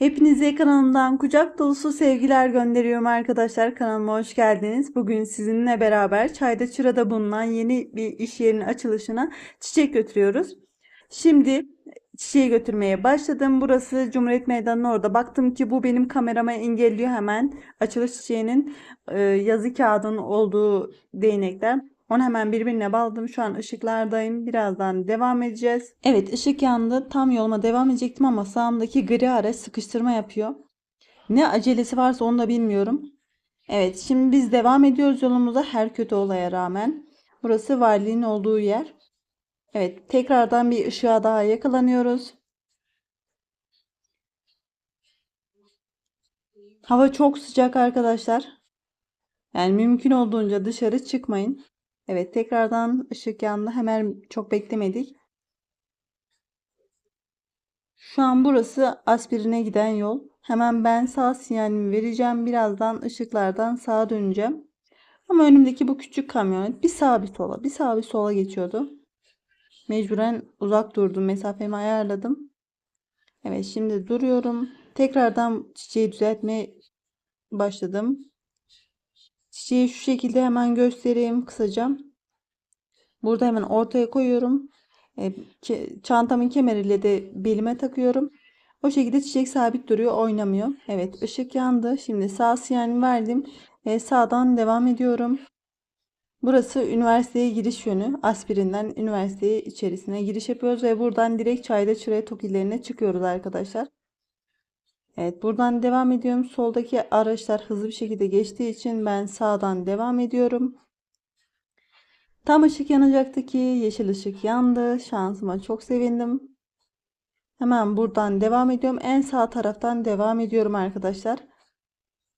Hepinize kanalımdan kucak dolusu sevgiler gönderiyorum arkadaşlar. Kanalıma hoş geldiniz. Bugün sizinle beraber Çayda Çıra'da bulunan yeni bir iş yerinin açılışına çiçek götürüyoruz. Şimdi çiçeği götürmeye başladım. Burası Cumhuriyet Meydanı'nın orada. Baktım ki bu benim kamerama engelliyor hemen. Açılış çiçeğinin e, yazı kağıdının olduğu değnekler. Onu hemen birbirine bağladım. Şu an ışıklardayım. Birazdan devam edeceğiz. Evet ışık yandı. Tam yoluma devam edecektim ama sağımdaki gri araç sıkıştırma yapıyor. Ne acelesi varsa onu da bilmiyorum. Evet şimdi biz devam ediyoruz yolumuza her kötü olaya rağmen. Burası valiliğin olduğu yer. Evet tekrardan bir ışığa daha yakalanıyoruz. Hava çok sıcak arkadaşlar. Yani mümkün olduğunca dışarı çıkmayın. Evet tekrardan ışık yandı. Hemen çok beklemedik. Şu an burası aspirine giden yol. Hemen ben sağ sinyalimi vereceğim. Birazdan ışıklardan sağa döneceğim. Ama önümdeki bu küçük kamyonet bir sağa bir sola, bir sağa bir sola geçiyordu. Mecburen uzak durdum. Mesafemi ayarladım. Evet şimdi duruyorum. Tekrardan çiçeği düzeltmeye başladım. Çiçeği şu şekilde hemen göstereyim kısaca. Burada hemen ortaya koyuyorum. E, çantamın kemeriyle de belime takıyorum. O şekilde çiçek sabit duruyor, oynamıyor. Evet, ışık yandı. Şimdi sağ sinyalimi verdim. E, sağdan devam ediyorum. Burası üniversiteye giriş yönü. Aspirinden üniversiteye içerisine giriş yapıyoruz ve buradan direkt Çayda Çıra Tokilerine çıkıyoruz arkadaşlar. Evet, buradan devam ediyorum. Soldaki araçlar hızlı bir şekilde geçtiği için ben sağdan devam ediyorum. Tam ışık yanacaktı ki yeşil ışık yandı. Şansıma çok sevindim. Hemen buradan devam ediyorum. En sağ taraftan devam ediyorum arkadaşlar.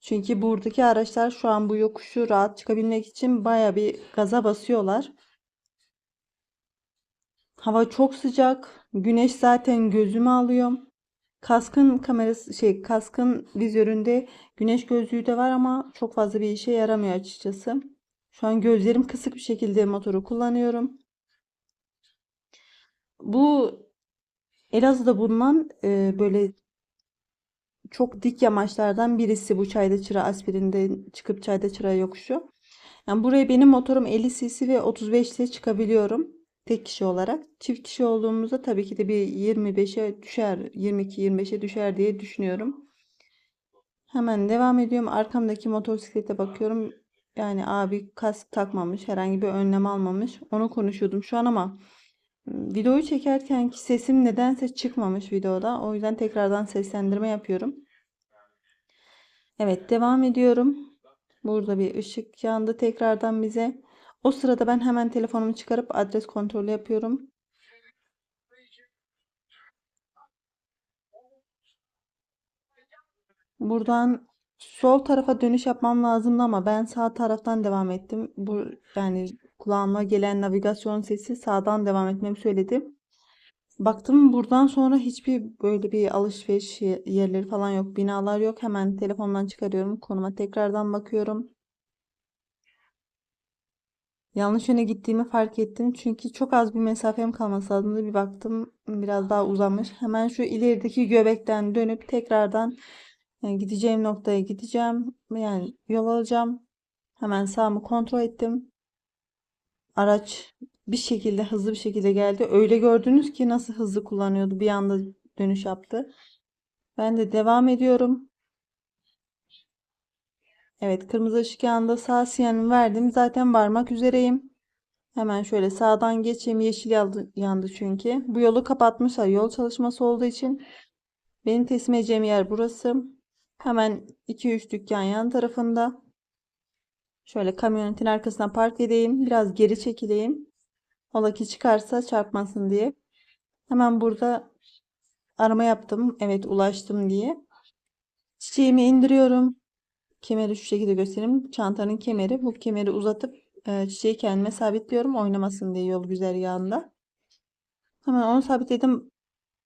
Çünkü buradaki araçlar şu an bu yokuşu rahat çıkabilmek için baya bir gaza basıyorlar. Hava çok sıcak. Güneş zaten gözümü alıyor. Kaskın kamerası şey kaskın vizöründe güneş gözlüğü de var ama çok fazla bir işe yaramıyor açıkçası. Şu an gözlerim kısık bir şekilde motoru kullanıyorum. Bu Elazığ'da bulunan e, böyle çok dik yamaçlardan birisi bu Çayda Çıra aspirinde çıkıp Çayda Çıra yokuşu. Yani buraya benim motorum 50 cc ve 35 ile çıkabiliyorum. Tek kişi olarak. Çift kişi olduğumuzda tabii ki de bir 25'e düşer, 22-25'e düşer diye düşünüyorum. Hemen devam ediyorum. Arkamdaki motosiklete bakıyorum. Yani abi kask takmamış, herhangi bir önlem almamış. Onu konuşuyordum şu an ama videoyu çekerken ki sesim nedense çıkmamış videoda. O yüzden tekrardan seslendirme yapıyorum. Evet, devam ediyorum. Burada bir ışık yandı tekrardan bize. O sırada ben hemen telefonumu çıkarıp adres kontrolü yapıyorum. Buradan sol tarafa dönüş yapmam lazımdı ama ben sağ taraftan devam ettim. Bu yani kulağıma gelen navigasyon sesi sağdan devam etmemi söyledi. Baktım buradan sonra hiçbir böyle bir alışveriş ye- yerleri falan yok, binalar yok. Hemen telefondan çıkarıyorum, konuma tekrardan bakıyorum. Yanlış yöne gittiğimi fark ettim. Çünkü çok az bir mesafem kalması lazımdı. Bir baktım biraz daha uzamış. Hemen şu ilerideki göbekten dönüp tekrardan e, gideceğim noktaya gideceğim. Yani yol alacağım. Hemen sağımı kontrol ettim. Araç bir şekilde hızlı bir şekilde geldi. Öyle gördünüz ki nasıl hızlı kullanıyordu. Bir anda dönüş yaptı. Ben de devam ediyorum. Evet kırmızı ışık yanında sağ sinyalimi verdim. Zaten varmak üzereyim. Hemen şöyle sağdan geçeyim. Yeşil yandı çünkü. Bu yolu kapatmışlar. Yol çalışması olduğu için benim teslim edeceğim yer burası. Hemen 2-3 dükkan yan tarafında. Şöyle kamyonetin arkasına park edeyim. Biraz geri çekileyim. Ola ki çıkarsa çarpmasın diye. Hemen burada arama yaptım. Evet ulaştım diye. Çiçeğimi indiriyorum. Kemeri şu şekilde göstereyim. Çantanın kemeri. Bu kemeri uzatıp e, çiçeği kendime sabitliyorum. Oynamasın diye yol güzergahında. Hemen onu sabitledim.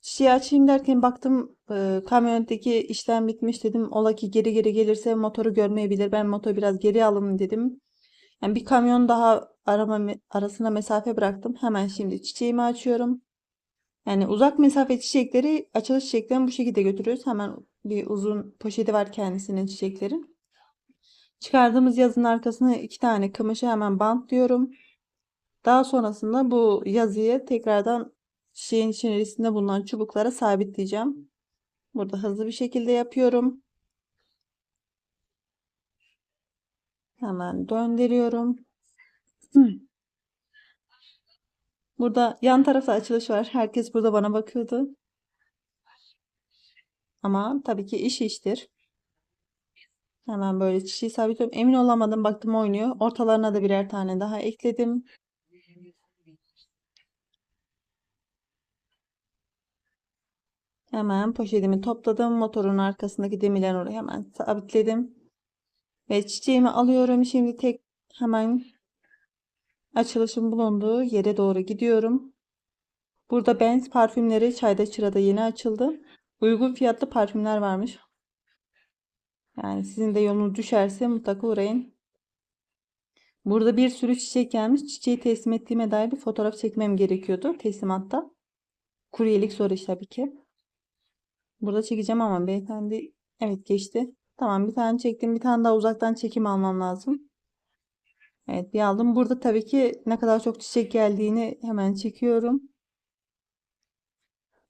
Çiçeği açayım derken baktım e, kamyonetteki işlem bitmiş dedim. Ola ki geri geri gelirse motoru görmeyebilir. Ben motoru biraz geri alayım dedim. Yani bir kamyon daha arama arasına mesafe bıraktım. Hemen şimdi çiçeğimi açıyorum. Yani uzak mesafe çiçekleri, açılış çiçeklerini bu şekilde götürüyoruz. Hemen Bir uzun poşeti var kendisinin çiçeklerin. Çıkardığımız yazının arkasına iki tane kamışı hemen bantlıyorum. Daha sonrasında bu yazıyı tekrardan çiçeğin içerisinde bulunan çubuklara sabitleyeceğim. Burada hızlı bir şekilde yapıyorum. Hemen döndürüyorum. Burada yan tarafta açılış var. Herkes burada bana bakıyordu. Ama tabii ki iş iştir. Hemen böyle çiçeği sabitliyorum. Emin olamadım. Baktım oynuyor. Ortalarına da birer tane daha ekledim. Hemen poşetimi topladım. Motorun arkasındaki demirleri oraya hemen sabitledim. Ve çiçeğimi alıyorum. Şimdi tek hemen açılışın bulunduğu yere doğru gidiyorum. Burada Benz parfümleri çayda çırada yeni açıldı. Uygun fiyatlı parfümler varmış. Yani sizin de yolunuz düşerse mutlaka uğrayın. Burada bir sürü çiçek gelmiş. Çiçeği teslim ettiğime dair bir fotoğraf çekmem gerekiyordu teslimatta. Kuryelik iş tabii ki. Burada çekeceğim ama beyefendi evet geçti. Tamam bir tane çektim. Bir tane daha uzaktan çekim almam lazım. Evet bir aldım. Burada tabii ki ne kadar çok çiçek geldiğini hemen çekiyorum.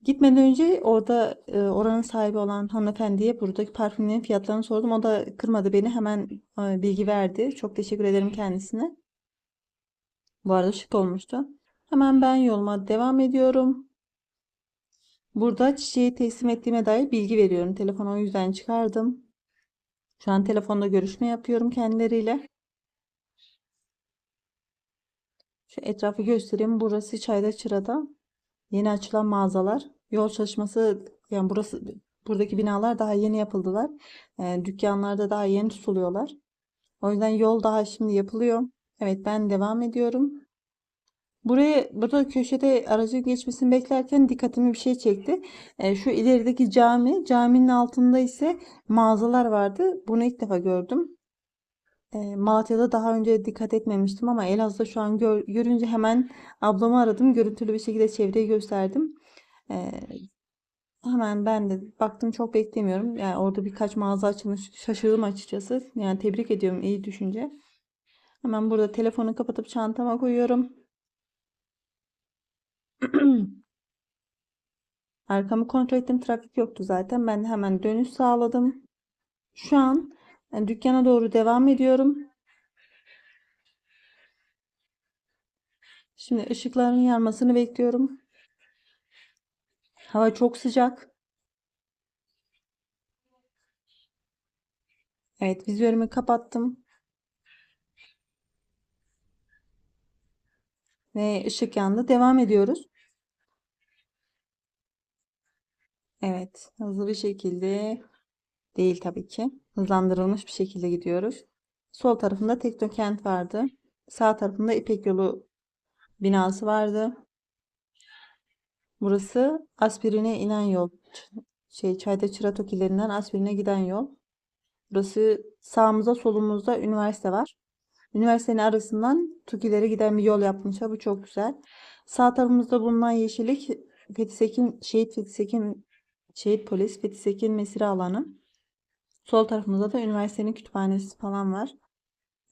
Gitmeden önce orada e, oranın sahibi olan hanımefendiye buradaki parfümlerin fiyatlarını sordum. O da kırmadı beni. Hemen e, bilgi verdi. Çok teşekkür ederim kendisine. Bu arada şık olmuştu. Hemen ben yoluma devam ediyorum. Burada çiçeği teslim ettiğime dair bilgi veriyorum. Telefonu o yüzden çıkardım. Şu an telefonda görüşme yapıyorum kendileriyle. Şu etrafı göstereyim. Burası Çayda Çıra'da. Yeni açılan mağazalar. Yol çalışması yani burası buradaki binalar daha yeni yapıldılar. E, dükkanlarda daha yeni tutuluyorlar. O yüzden yol daha şimdi yapılıyor. Evet ben devam ediyorum. Buraya burada köşede aracı geçmesini beklerken dikkatimi bir şey çekti. E, şu ilerideki cami, caminin altında ise mağazalar vardı. Bunu ilk defa gördüm. Malatya'da daha önce dikkat etmemiştim ama Elazığ'da şu an gör, görünce hemen ablamı aradım. Görüntülü bir şekilde çevreyi gösterdim. E, hemen ben de baktım çok beklemiyorum. Yani orada birkaç mağaza açılmış. Şaşırdım açıkçası. Yani tebrik ediyorum iyi düşünce. Hemen burada telefonu kapatıp çantama koyuyorum. Arkamı kontrol ettim. Trafik yoktu zaten. Ben de hemen dönüş sağladım. Şu an yani dükkana doğru devam ediyorum. Şimdi ışıkların yanmasını bekliyorum. Hava çok sıcak. Evet, vizörümü kapattım. Ve ışık yandı. Devam ediyoruz. Evet, hızlı bir şekilde değil tabii ki. Hızlandırılmış bir şekilde gidiyoruz. Sol tarafında Teknokent vardı. Sağ tarafında İpek Yolu binası vardı. Burası aspirine inen yol. Şey Çayda Çıra Tokilerinden aspirine giden yol. Burası sağımızda solumuzda üniversite var. Üniversitenin arasından Tukilere giden bir yol yapmışlar. Bu çok güzel. Sağ tarafımızda bulunan yeşillik Fethi Sekin, Şehit Fethi Sekin, Şehit Polis Fethi Sekin mesire alanı. Sol tarafımızda da üniversitenin kütüphanesi falan var.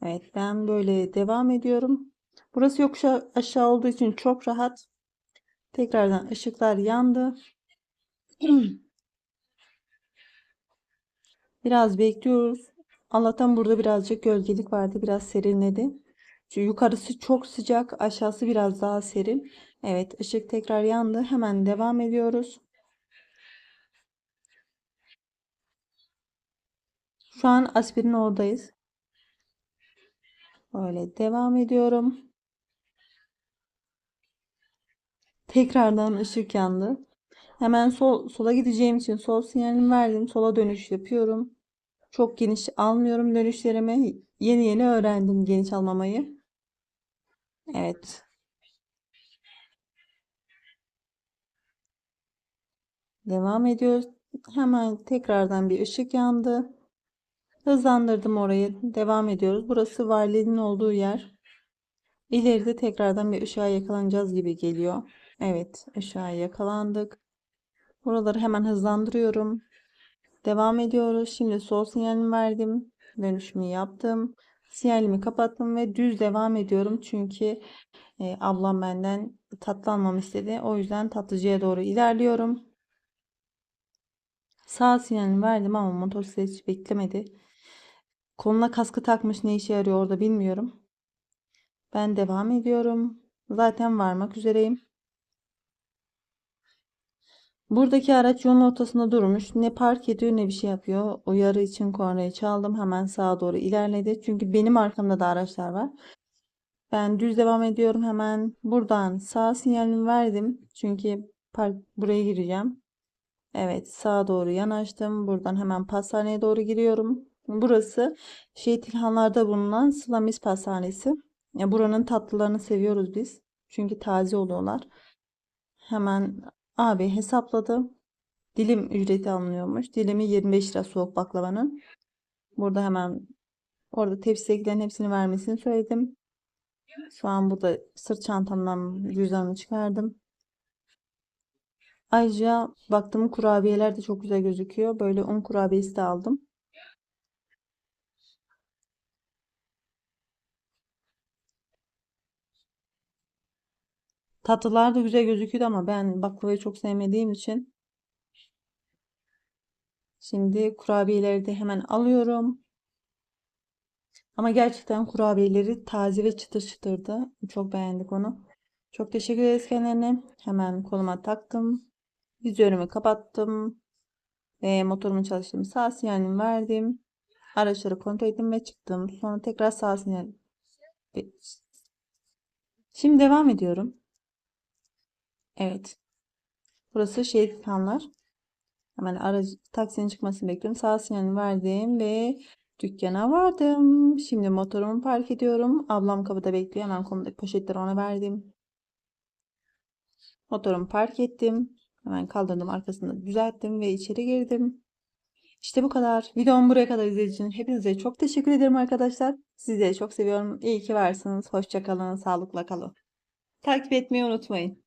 Evet ben böyle devam ediyorum. Burası yokuş aşağı olduğu için çok rahat. Tekrardan ışıklar yandı. Biraz bekliyoruz. Allah'tan burada birazcık gölgelik vardı. Biraz serinledi. Şu yukarısı çok sıcak. Aşağısı biraz daha serin. Evet ışık tekrar yandı. Hemen devam ediyoruz. Şu an aspirin oradayız. Böyle devam ediyorum. Tekrardan ışık yandı. Hemen sol, sola gideceğim için sol sinyalimi verdim. Sola dönüş yapıyorum. Çok geniş almıyorum dönüşlerimi. Yeni yeni öğrendim geniş almamayı. Evet. Devam ediyoruz. Hemen tekrardan bir ışık yandı. Hızlandırdım orayı. Devam ediyoruz. Burası valinin olduğu yer. İleride tekrardan bir ışığa yakalanacağız gibi geliyor. Evet, ışığa yakalandık. Buraları hemen hızlandırıyorum. Devam ediyoruz. Şimdi sol sinyalimi verdim. Dönüşümü yaptım. Sinyalimi kapattım ve düz devam ediyorum. Çünkü e, ablam benden tatlı almamı istedi. O yüzden tatlıcıya doğru ilerliyorum. Sağ sinyalini verdim ama motosiklet hiç beklemedi. Koluna kaskı takmış ne işe yarıyor orada bilmiyorum. Ben devam ediyorum. Zaten varmak üzereyim. Buradaki araç yolun ortasında durmuş. Ne park ediyor ne bir şey yapıyor. Uyarı için kornayı çaldım. Hemen sağa doğru ilerledi. Çünkü benim arkamda da araçlar var. Ben düz devam ediyorum. Hemen buradan sağ sinyalimi verdim. Çünkü park buraya gireceğim. Evet sağa doğru yanaştım. Buradan hemen pastaneye doğru giriyorum. Burası Şehit İlhanlar'da bulunan Slamis Pastanesi. Ya buranın tatlılarını seviyoruz biz. Çünkü taze oluyorlar. Hemen abi hesapladı. Dilim ücreti alınıyormuş. Dilimi 25 lira soğuk baklavanın. Burada hemen orada tepsidekilerin hepsini vermesini söyledim. Şu an burada sırt çantamdan cüzdanımı çıkardım. Ayrıca baktım kurabiyeler de çok güzel gözüküyor. Böyle un kurabiyesi de aldım. Tatlılar da güzel gözüküyordu ama ben baklavayı çok sevmediğim için şimdi kurabiyeleri de hemen alıyorum. Ama gerçekten kurabiyeleri taze ve çıtır çıtırdı. Çok beğendik onu. Çok teşekkür ederiz kendilerine. Hemen koluma taktım. Vizörümü kapattım. Ve motorumu çalıştım. Sağ sinyalimi verdim. Araçları kontrol ettim ve çıktım. Sonra tekrar sağ sinyal. Şimdi devam ediyorum. Evet. Burası şerit kanlar. Hemen aracı taksinin çıkmasını bekliyorum. Sağ sinyalini verdim ve dükkana vardım. Şimdi motorumu park ediyorum. Ablam kapıda bekliyor. Hemen kolumdaki poşetleri ona verdim. Motorumu park ettim. Hemen kaldırdım arkasında düzelttim ve içeri girdim. İşte bu kadar. Videomu buraya kadar izlediğiniz için hepinize çok teşekkür ederim arkadaşlar. Sizleri çok seviyorum. İyi ki varsınız. Hoşça kalın. Sağlıkla kalın. Takip etmeyi unutmayın.